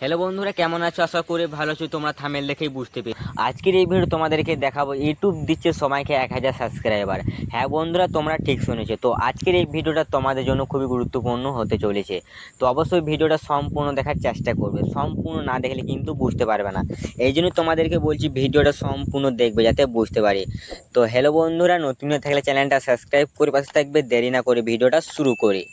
Hello বন্ধুরা, কেমন আছো? আশা করি ভালো আছো। তোমরা থামেল দেখেই বুঝতে পেরে আজকের এই ভিডিও তোমাদেরকে দেখাবো ইউটিউব দিচ্ছে সময়কে এক হাজার সাবস্ক্রাইবার হ্যাঁ বন্ধুরা, তোমরা ঠিক শুনেছো। তো আজকের এই ভিডিওটা তোমাদের জন্য খুবই গুরুত্বপূর্ণ হতে চলেছে। তো অবশ্যই ভিডিওটা সম্পূর্ণ দেখার চেষ্টা করবে। সম্পূর্ণ না দেখলে কিন্তু বুঝতে পারবে না। এই জন্য তোমাদেরকে বলছি ভিডিওটা সম্পূর্ণ দেখবে যাতে বুঝতে পারি। তো হ্যালো বন্ধুরা, নতুন থাকলে চ্যানেলটা সাবস্ক্রাইব করে পাশে থাকবে। দেরি না করে ভিডিওটা শুরু করি।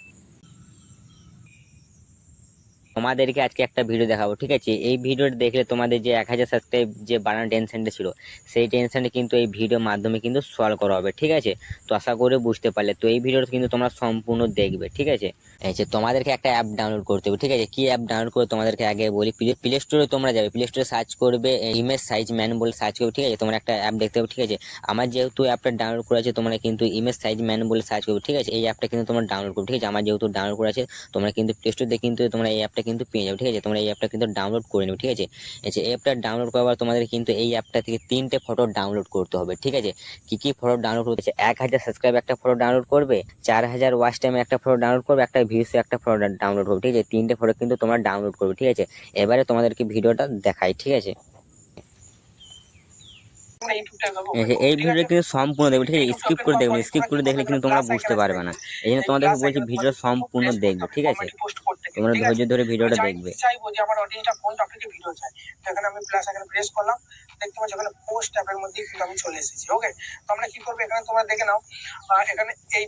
তোমাদেরকে আজকে একটা ভিডিও দেখাবো, ঠিক আছে? এই ভিডিওটা দেখলে তোমাদের যে এক হাজার সাবস্ক্রাইব যে বানানোর টেনশনটা ছিল, সেই টেনশনটা কিন্তু এই ভিডিওর মাধ্যমে কিন্তু সলভ করা হবে, ঠিক আছে? তো আশা করে বুঝতে পারলে। তো এই ভিডিওটা কিন্তু তোমরা সম্পূর্ণ দেখবে, ঠিক আছে? যে তোমাদেরকে একটা অ্যাপ ডাউনলোড করতে হবে, ঠিক আছে? কি অ্যাপ ডাউনলোড করে তোমাদেরকে আগে বলি? প্লে স্টোরে তোমরা যাবে। প্লে স্টোরে সার্চ করবে ইমেজ সাইজ ম্যান বলে সার্চ করবে, ঠিক আছে? তোমরা একটা অ্যাপ দেখতে হবে ঠিক আছে? আমার যেহেতু অ্যাপটা ডাউনলোড করা আছে, তোমরা কিন্তু ইমেজ সাইজ ম্যান বলে সার্চ করবে, ঠিক আছে? এই অ্যাপটা কিন্তু তোমরা ডাউনলোড করবে, ঠিক আছে? আমার যেহেতু ডাউনলোড করা আছে, তোমরা কিন্তু প্লে স্টোর কিন্তু তোমরা এই অ্যাপটা কিন্তু পেয়ে যাবে, ঠিক আছে? তোমরা এই অ্যাপটা কিন্তু ডাউনলোড করে নেবে ঠিক আছে? এই অ্যাপটা ডাউনলোড করার তোমাদের কিন্তু এই অ্যাপটা থেকে তিনটে ফটো ডাউনলোড করতে হবে, ঠিক আছে? কি কি ফটো ডাউনলোড করতে এক হাজার সাবস্ক্রাইব একটা ফটো ডাউনলোড করবে, চার হাজার ওয়াচ টাইমে একটা ফটো ডাউনলোড করবে, একটা ভিউসে একটা ফটো ডাউনলোড করবে ঠিক আছে? তিনটে ফটো কিন্তু তোমরা ডাউনলোড করবে, ঠিক আছে? এবারে তোমাদেরকে ভিডিওটা দেখাই, ঠিক আছে? এই ভিডিওটা কিন্তু সম্পূর্ণ দেখবে, ঠিক আছে? স্কিপ করে দেখবে স্কিপ করে দেখলে কিন্তু তোমরা বুঝতে পারবে না। এই জন্য তোমাদেরকে বলছি ভিডিও সম্পূর্ণ দেখবে, ঠিক আছে? তোমরা ধৈর্য ধরে ভিডিওটা দেখবে। চাইব যে আমার অডিয়েন্সটা কোন টপিকে ভিডিও চাই তো এখানে আমি প্লাস এখানে প্রেস করলাম। দেখতে পাচ্ছ এখানে পোস্ট ট্যাবের মধ্যে কিন্তু আমি চলে এসেছি ওকে তো আমরা কি করব? এখানে তোমরা দেখে নাও। এখানে এই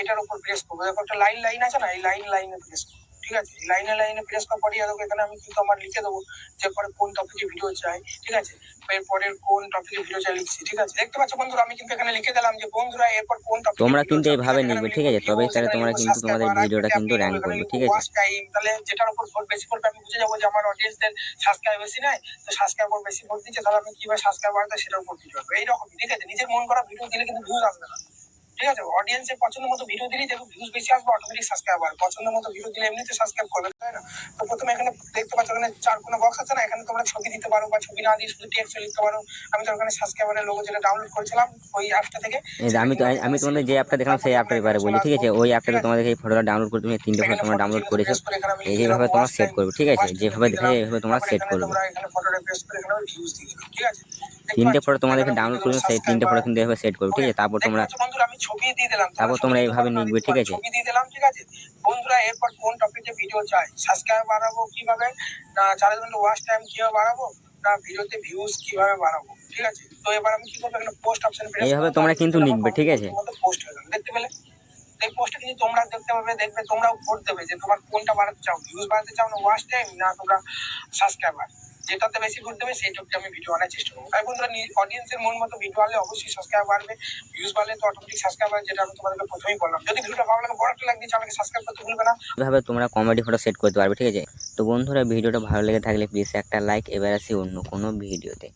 এটার উপর প্রেস করব। দেখো একটা লাইন লাইন আছে না? এই লাইন লাইনে প্রেস করব। ঠিক আছে? লাইনে লাইনে প্রেস করার পরে দেখো এখানে আমি কিন্তু আমার লিখে দেবো যে পরে কোন টপিকে ভিডিও চাই ঠিক আছে? এরপরের কোন টপিকে ভিডিও চাই লিখছি ঠিক আছে? দেখতে পাচ্ছ বন্ধুরা আমি কিন্তু এখানে লিখে দিলাম যে বন্ধুরা এরপর কোন টপিকে তোমরা কিন্তু এইভাবে নিবে ঠিক আছে? views, তাহলে তোমরা কিন্তু তোমাদের ভিডিওটা কিন্তু র্যাঙ্ক করবে ঠিক আছে? watch তাহলে যেটার উপর ভোট বেশি করবে আমি বুঝে যাব যে আমার অডিয়েন্সদের সাবস্ক্রাইব বেশি নাই তো সাবস্ক্রাইবার বেশি ভোট দিচ্ছে তাহলে আমি কীভাবে সাবস্ক্রাইব বাড়বে সেটার উপর ভিডিও হবে এইরকমই ঠিক আছে? নিজের মন করা ভিডিও দিলে কিন্তু ভিউজ আসবে না। ঠিক আছে? অডিয়েন্সের পছন্দ মতো ভিডিও দিলেই দেখো ভিউজ বেশি আসবে অটোমেটিক সাবস্ক্রাইবার পছন্দ মতো ভিডিও দিলে এমনিতে সাবস্ক্রাইব করবে তাই না? তো প্রথমে এখানে দেখতে পাচ্ছ এখানে চার কোনো বক্স আছে না? এখানে তোমরা ছবি দিতে পারো বা ছবি না দিয়ে শুধু টেক্সট লিখতে পারো। আমি তো ওখানে সাবস্ক্রাইবারের লোগো যেটা ডাউনলোড করেছিলাম ওই অ্যাপটা থেকে। যে আমি তো আমি তোমাদের যে অ্যাপটা দেখলাম সেই অ্যাপটার ব্যাপারে বলি ঠিক আছে? ওই অ্যাপটাতে তোমাদেরকে এই ফটোটা ডাউনলোড করে তুমি তিনটে ফটো তোমরা ডাউনলোড করেছ। এই যেভাবে তোমরা সেট করবে ঠিক আছে? যেভাবে দেখে এইভাবে তোমরা সেট করবে। তোমরা এখানে ফটোটা পেস্ট করে এখানে ভিউজ দিয়ে ঠিক আছে? তিনটে ফটো তোমাদেরকে ডাউনলোড করবে সেই তিনটে ফটো কিন্তু এভাবে সেট করবে ঠিক আছে? তারপর তোমরা বন্ধুরা আমি ছবি দিয়ে দিলাম তারপর তোমরা এইভাবে লিখবে, ঠিক আছে? ছবি দিয়ে দিলাম ঠিক আছে? বন্ধুরা এরপর কোন টপিকে ভিডিও চাই? সাবস্ক্রাইব বাড়াবো কীভাবে? না চার ঘণ্টা ওয়াচ টাইম কীভাবে বাড়াবো? না ভিডিওতে ভিউজ কীভাবে বাড়াবো? ঠিক আছে? তো এবার আমি কি করব? এখানে পোস্ট অপশন এইভাবে তোমরা কিন্তু লিখবে, ঠিক আছে? পোস্ট হয়ে গেল দেখতে পেলে? এই পোস্টে কিন্তু তোমরা দেখতে পাবে দেখবে তোমরাও ভোট দেবে যে তোমার কোনটা বাড়াতে চাও ভিউজ বাড়াতে চাও না ওয়াচ টাইম না তোমরা সাবস্ক্রাইবার যেটাতে বেশি ভোট দেবে সেই টপিকে আমি ভিডিও আনার চেষ্টা করব। তাই বন্ধুরা অডিয়েন্সের মন মতো ভিডিও আনলে অবশ্যই সাবস্ক্রাইব বাড়বে। ভিউজ বাড়লে তো অটোমেটিক সাবস্ক্রাইব বাড়বে যেটা আমি তোমাদেরকে প্রথমেই বললাম। যদি ভিডিওটা ভালো লাগে, বড় একটা লাগবে চ্যানেলকে সাবস্ক্রাইব করতে ভুলবে না। এভাবে তোমরা কমেডি ফটো সেট করতে পারবে, ঠিক আছে? তো বন্ধুরা, ভিডিওটা ভালো লেগে থাকলে প্লিজ একটা লাইক এবার আসি অন্য কোনো ভিডিওতে